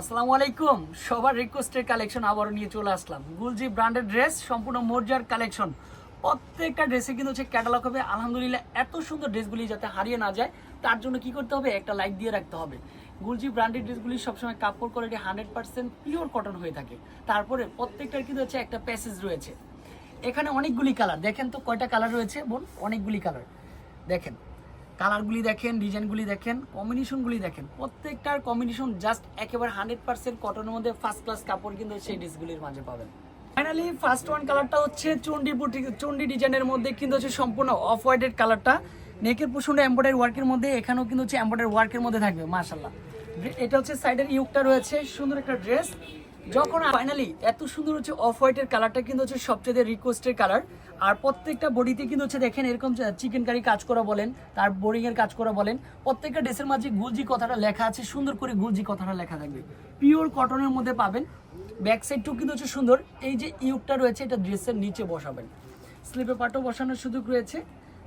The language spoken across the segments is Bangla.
আসসালামু আলাইকুম। সবার রিকোয়েস্টের কালেকশন আবারও নিয়ে চলে আসলাম। গুলজি ব্র্যান্ডেড ড্রেস সম্পূর্ণ মর্যার কালেকশন প্রত্যেকটা ড্রেসে কিন্তু হচ্ছে ক্যাটালগ হবে। আলহামদুলিল্লাহ, এত সুন্দর ড্রেসগুলি যাতে হারিয়ে না যায়, তার জন্য কি করতে হবে? একটা লাইক দিয়ে রাখতে হবে। গুলজি ব্র্যান্ডেড ড্রেসগুলি সবসময় কাপড় quality hundred percent pure cotton হয়ে থাকে। তারপরে প্রত্যেকটার কিন্তু হচ্ছে একটা প্যাসেজ রয়েছে। এখানে অনেকগুলি কালার দেখেন তো কয়টা কালার রয়েছে বোন? অনেকগুলি কালার দেখেন। কালারগুলি দেখেন, ডিজাইনগুলি দেখেন, কম্বিনেশনগুলি দেখেন। প্রত্যেকটার কম্বিনেশন জাস্ট একেবারে হান্ড্রেড পার্সেন্ট কটনের মধ্যে ফার্স্ট ক্লাস কাপড় কিন্তু সেই ড্রেসগুলির মাঝে পাবেন। ফাইনালি ফার্স্ট ওয়ান কালারটা হচ্ছে চন্ডি বুটি, চন্ডি ডিজাইনের মধ্যে কিন্তু হচ্ছে সম্পূর্ণ অফ হোয়াইটের কালারটা নেকের পোষণটা এম্বয়ডারি ওয়ার্কের মধ্যে, এখানেও কিন্তু হচ্ছে এম্বয়ডারি ওয়ার্কের মধ্যে থাকবে মাশাল্লাহ এটা হচ্ছে সাইডের ইউকটা রয়েছে, সুন্দর একটা ড্রেস যখন ফাইনালি এত সুন্দর হচ্ছে অফ হোয়াইটের কালারটা কিন্তু হচ্ছে সবচেয়ে রিকোয়েস্টের কালার আর প্রত্যেকটা বডিতে কিন্তু হচ্ছে দেখেন এরকম চিকেন কারি কাজ করা বলেন, তার বোরিং এর কাজ করা বলেন, প্রত্যেকটা ড্রেসের মাঝে গুলজি কথাটা লেখা আছে, সুন্দর করে গুলজি কথাটা লেখা থাকবে। পিওর কটনের মধ্যে পাবেন ব্যাক সাইডটাও কিন্তু হচ্ছে সুন্দর, এই যে ইউকটা রয়েছে, এটা ড্রেসের নিচে বসাবেন। স্লিপে পাটও বসানোর সুযোগ রয়েছে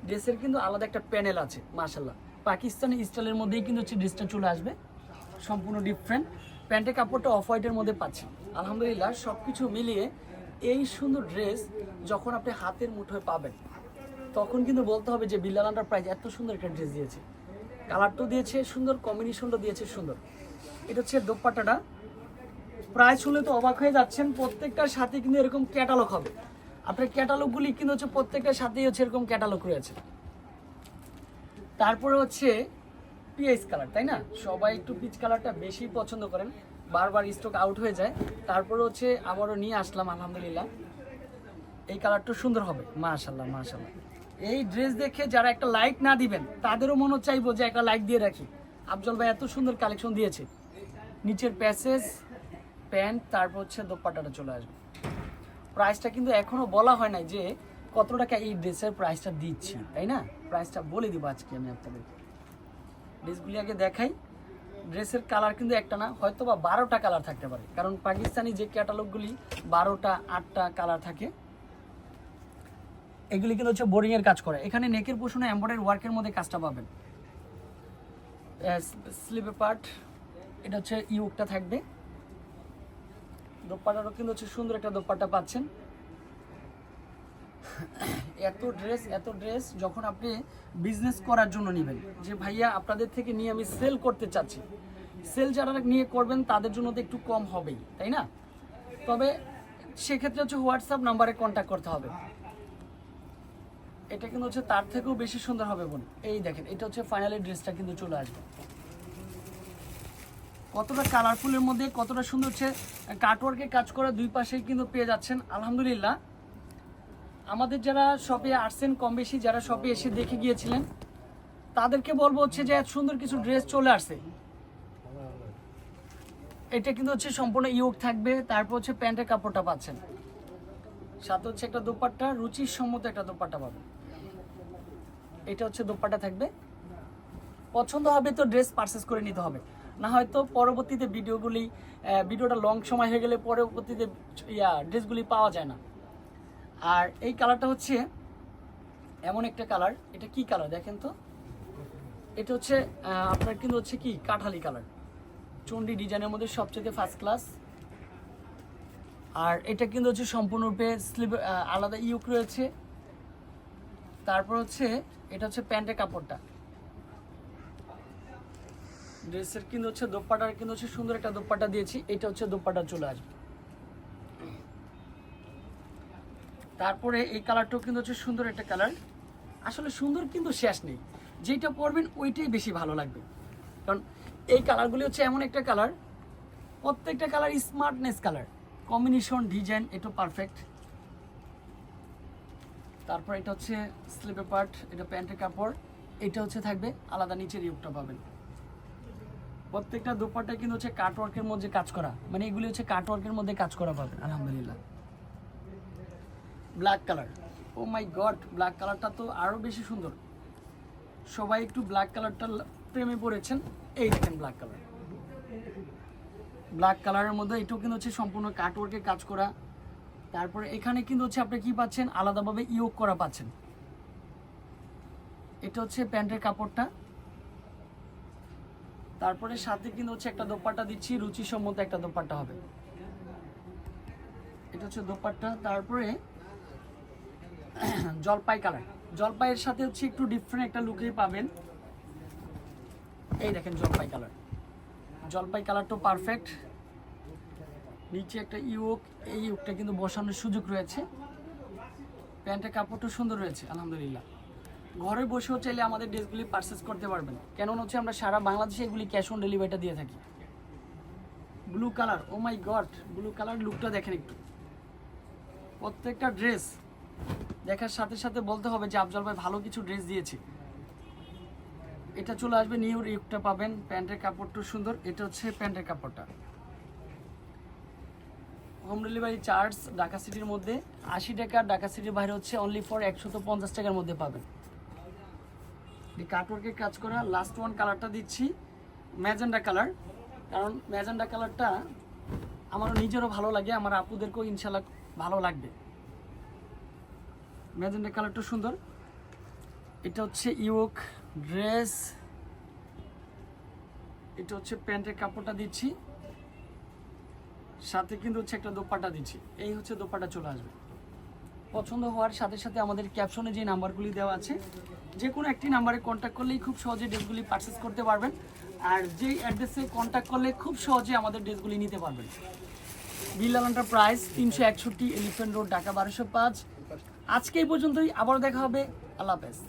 ড্রেসের কিন্তু আলাদা একটা প্যানেল আছে মাশাল্লাহ পাকিস্তানি স্টাইলের মধ্যেই কিন্তু হচ্ছে ড্রেসটা চলে আসবে, সম্পূর্ণ ডিফারেন্ট প্যান্টের কাপড়টা অফ হোয়াইটের মধ্যে পাচ্ছি। আলহামদুলিল্লাহ সব কিছু মিলিয়ে এই সুন্দর ড্রেস যখন আপনি হাতের মুঠোয় পাবেন, তখন কিন্তু বলতে হবে যে বিল্লাল প্রাইজ এত সুন্দর একটা ড্রেস দিয়েছে। কালারটাও দিয়েছে সুন্দর, কম্বিনেশনটা দিয়েছে সুন্দর। এটা হচ্ছে দোপাট্টাটা। প্রায় শুনলে তো অবাক হয়ে যাচ্ছেন, প্রত্যেকটার সাথে কিন্তু এরকম ক্যাটালগ হবে। আপনার ক্যাটালগুলি কিন্তু হচ্ছে প্রত্যেকটার সাথেই হচ্ছে এরকম ক্যাটালগ রয়েছে। তারপরে হচ্ছে পিএস কালার, তাই না? সবাই একটু পিচ কালারটা বেশি পছন্দ করেন। বারবার স্টক আউট হয়ে যায়। তারপরে হচ্ছে আবারও নিয়ে আসলাম, আলহামদুলিল্লাহ। এই কালারটা সুন্দর হবে। মাশাল্লাহ মাশাল্লাহ এই ড্রেস দেখে যারা একটা লাইক না দিবেন, তাদেরও মনে চাইব যে একটা লাইক দিয়ে রাখি। আফজল ভাই এত সুন্দর কালেকশন দিয়েছে। নিচের প্যাসেজ প্যান্ট তারপর হচ্ছে দোপাট্টাটা চলে আসবে। প্রাইসটা কিন্তু এখনও বলা হয় নাই যে কত টাকা এই ড্রেসের প্রাইসটা দিচ্ছি, তাই না? প্রাইসটা বলে দিব আজকে আমি আপনাদের ড্রেসগুলি আগে দেখাই। ড্রেসের কালার কিন্তু একটা না হয়তো বা বারোটা কালার থাকতে পারে। কারণ পাকিস্তানি যে ক্যাটালগুলি বারোটা, আটটা কালার থাকে, এগুলি কিন্তু হচ্ছে বোরিং এর কাজ করে। এখানে নেকের পোষণে এম্বয়ডারি ওয়ার্কের মধ্যে কাজটা পাবেন। স্লিপে পার্ট এটা হচ্ছে ইউকটা থাকবে। দোপাটারও কিন্তু হচ্ছে সুন্দর একটা দোপাট্টা পাচ্ছেন। এত ড্রেস এত ড্রেস যখন আপনি বিজনেস করার জন্য নেবেন, যে ভাইয়া আপনাদের থেকে নিয়ে আমি সেল করতে চাচ্ছি। সেল যারা নিয়ে করবেন, তাদের জন্য তো একটু কম হবেই, তাই না? তবে সেক্ষেত্রে হচ্ছে হোয়াটসঅ্যাপ নাম্বারে কন্ট্যাক্ট করতে হবে। এটা কিন্তু হচ্ছে তার থেকেও বেশি সুন্দর হবে বোন। এই দেখেন, এটা হচ্ছে ফাইনালি ড্রেসটা কিন্তু চলে আসবে। কতটা কালারফুলের মধ্যে, কতটা সুন্দর হচ্ছে কাটওয়ার্কে কাজ করা দুই পাশেই কিন্তু পেয়ে যাচ্ছেন। আলহামদুলিল্লাহ আমাদের যারা শপে আসছেন কম বেশি যারা শপে এসে দেখে গিয়েছিলেন, তাদেরকে বলব হচ্ছে যে সুন্দর কিছু ড্রেস চলে আসছে। এটা কিন্তু হচ্ছে সম্পূর্ণ ইয়োগ থাকবে, তারপর হচ্ছে প্যান্টের কাপড়টা পাচ্ছেন। সাথে হচ্ছে একটা দোপাট্টা রুচির সম্মত একটা দোপাট্টা পাবেন। এটা হচ্ছে দোপাট্টা থাকবে। পছন্দ হবে তো ড্রেস পারচেস করে নিতে হবে। না হয়তো পরবর্তীতে ভিডিওগুলি ভিডিওটা লং সময় হয়ে গেলে পরবর্তীতে ইয়া, ড্রেসগুলি পাওয়া যায় না। আর এই কালারটা হচ্ছে এমন একটা কালার। এটা কি কালার দেখেন তো? এটা হচ্ছে আপনার কিন্তু হচ্ছে কি, কাঠালি কালার। চন্ডি ডিজাইনের মধ্যে সবচেয়ে ফার্স্ট ক্লাস আর এটা কিন্তু হচ্ছে সম্পূর্ণরূপে স্লিভ আলাদা ইউক রয়েছে। তারপর হচ্ছে, এটা হচ্ছে প্যান্টের কাপড়টা। ড্রেসের কিন্তু হচ্ছে দোপাটার কিন্তু হচ্ছে সুন্দর একটা দোপাটা দিয়েছি। এটা হচ্ছে দোপাটা চলে আসবে। তারপরে এই কালারটাও কিন্তু হচ্ছে সুন্দর একটা কালার। আসলে সুন্দর কিন্তু শেষ নেই। যেটা পরবেন ওইটাই বেশি ভালো লাগবে। কারণ এই কালারগুলি হচ্ছে এমন একটা কালার, প্রত্যেকটা colour smartness colour. Combination design এটা পারফেক্ট তারপর এটা হচ্ছে স্লিপে পার্ট, এটা প্যান্টের কাপড়। এটা হচ্ছে থাকবে আলাদা নিচের ইউকটা পাবেন। প্রত্যেকটা দোপাট্টা কিন্তু হচ্ছে কাটওয়ার্কের মধ্যে কাজ করা। মানে এগুলি হচ্ছে কাটওয়ার্কের মধ্যে কাজ করা পাবেন, আলহামদুলিল্লাহ। Black colour oh my god black কালারটা তো আরও বেশি সুন্দর। সবাই একটু ব্ল্যাক কালারটা প্রেমে পড়েছেন, এই দেখেন ব্ল্যাক কালার ব্ল্যাক কালারের মধ্যে এটাও কিন্তু হচ্ছে সম্পূর্ণ কাটওয়ার্কে কাজ করা। তারপরে এখানে কিন্তু হচ্ছে আপনি কি পাচ্ছেন? আলাদাভাবে ইয়োগ করা পাচ্ছেন। এটা হচ্ছে প্যান্টের কাপড়টা। তারপরে সাথে কিন্তু হচ্ছে একটা দোপাট্টা দিচ্ছি, রুচিসম্মত একটা দোপাট্টা হবে। এটা হচ্ছে দোপাট্টা। তারপরে জলপাই কালার জলপাইয়ের সাথে হচ্ছে একটু ডিফারেন্ট একটা লুকেই পাবেন। এই দেখেন জলপাই কালার জলপাই কালারটা পারফেক্ট নিচে একটা ইউক, এই ইউকটা কিন্তু বসানোর সুযোগ রয়েছে। প্যান্টের কাপড়টা সুন্দর রয়েছে, আলহামদুলিল্লাহ। ঘরে বসেও চাইলে আমাদের ড্রেসগুলি পারচেস করতে পারবেন। কেন হচ্ছে আমরা সারা বাংলাদেশে এগুলি ক্যাশ অন ডেলিভারিটা দিয়ে থাকি। Blue colour oh my god blue colour লুকটা দেখেন একটু। প্রত্যেকটা ড্রেস দেখার সাথে সাথে বলতে হবে যে আফজল ভাই ভালো কিছু ড্রেস দিয়েছে। এটা চলে আসবে নিউ ইউকটা পাবেন, প্যান্টের কাপড়টা সুন্দর, এটা হচ্ছে প্যান্টের কাপড়টা। হোম ডেলিভারি চার্জ ঢাকা সিটির মধ্যে, আশি টাকা, ঢাকা সিটির বাইরে হচ্ছে অনলি ফর একশত পঞ্চাশ টাকার মধ্যে পাবেন। কাটওয়ার্কের কাজ করা লাস্ট ওয়ান কালারটা দিচ্ছি, ম্যাজেন্ডা কালার কারণ ম্যাজেন্ডা কালারটা আমারও নিজেরও ভালো লাগে, আমার আপুদেরকেও ইনশাল্লাহ ভালো লাগবে। ম্যাজেন্ডা কালারটা সুন্দর। এটা হচ্ছে ইউক ড্রেস। এটা হচ্ছে প্যান্টের কাপড়টা দিচ্ছি। সাথে কিন্তু হচ্ছে একটা দোপাট্টা দিচ্ছি। এই হচ্ছে দোপাট্টা চলে আসবে। পছন্দ হওয়ার সাথে সাথে আমাদের ক্যাপশনে যে নাম্বারগুলি দেওয়া আছে যে কোনো একটি নাম্বারে কন্ট্যাক্ট করলেই খুব সহজে ড্রেসগুলি পারচেস করতে পারবেন। আর যেই অ্যাড্রেসে কন্ট্যাক্ট করলে খুব সহজে আমাদের ড্রেসগুলি নিতে পারবেন। বিল্লালনটার প্রাইস তিনশো একষট্টি এলিফেন্ট রোড ঢাকা বারোশো পাঁচ। আজকে এই পর্যন্তই আবার দেখা হবে। আল্লাহ হাফেজ।